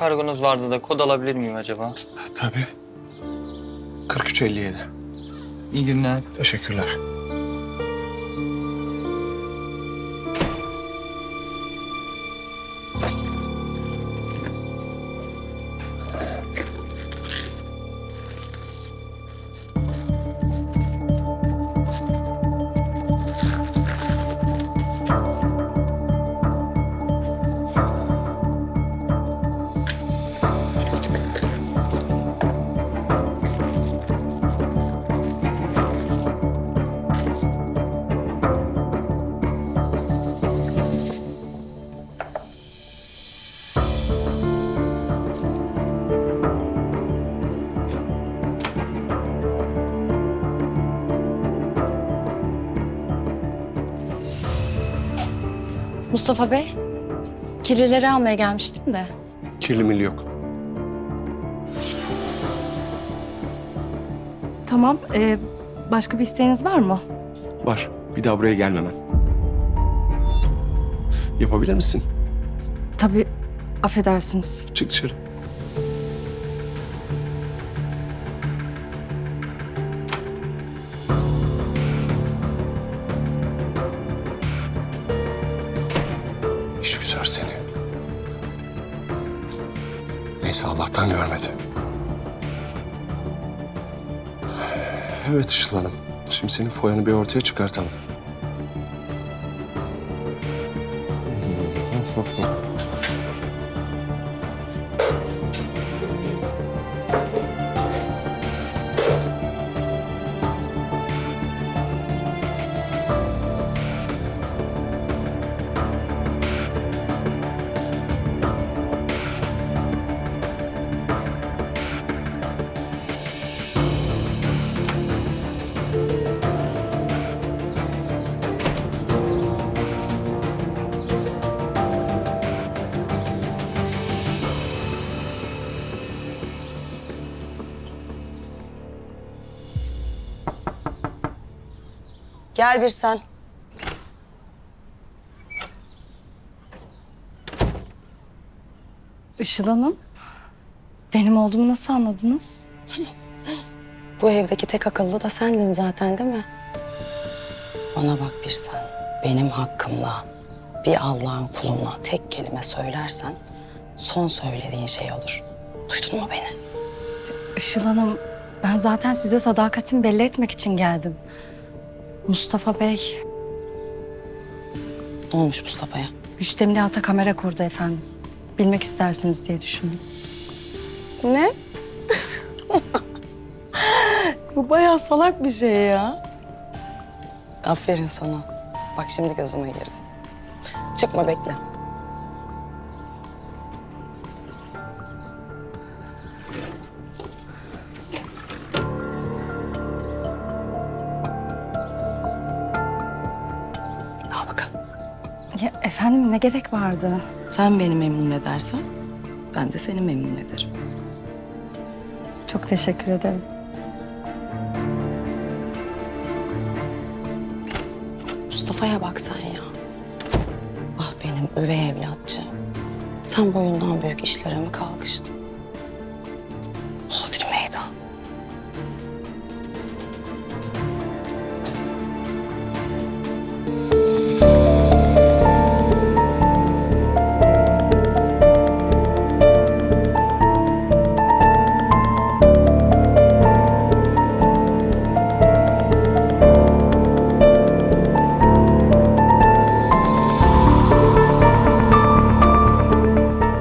kargonuz vardı da kod alabilir miyim acaba? Tabii. 4357. İyi günler. Teşekkürler. Mustafa Bey, kirlileri almaya gelmiştim de. Kirli milli yok. Tamam, ee, başka bir isteğiniz var mı? Var. Bir daha buraya gelmemem. Yapabilir misin? Tabii, affedersiniz. Çık dışarı. İş güzel seni. Neyse Allah'tan görmedi. Evet Işıl Hanım. Şimdi senin foyanı bir ortaya çıkartalım. Gel bir sen. Işıl Hanım, benim olduğumu nasıl anladınız? Bu evdeki tek akıllı da sendin zaten değil mi? Bana bak bir sen. Benim hakkımla bir Allah'ın kuluna tek kelime söylersen son söylediğin şey olur. Duydun mu beni? Işıl Hanım, ben zaten size sadakatimi belli etmek için geldim. Mustafa Bey, Ne olmuş Mustafa'ya? müştemilata kamera kurdu efendim. Bilmek istersiniz diye düşündüm. Ne? Bu bayağı salak bir şey ya. Aferin sana. Bak şimdi gözüme girdi. Çıkma bekle. Ya efendim ne gerek vardı? Sen beni memnun edersen ben de seni memnun ederim. Çok teşekkür ederim. Mustafa'ya bak sen ya. Ah benim üvey evlatçı. Sen boyundan büyük işlere mi kalkıştın?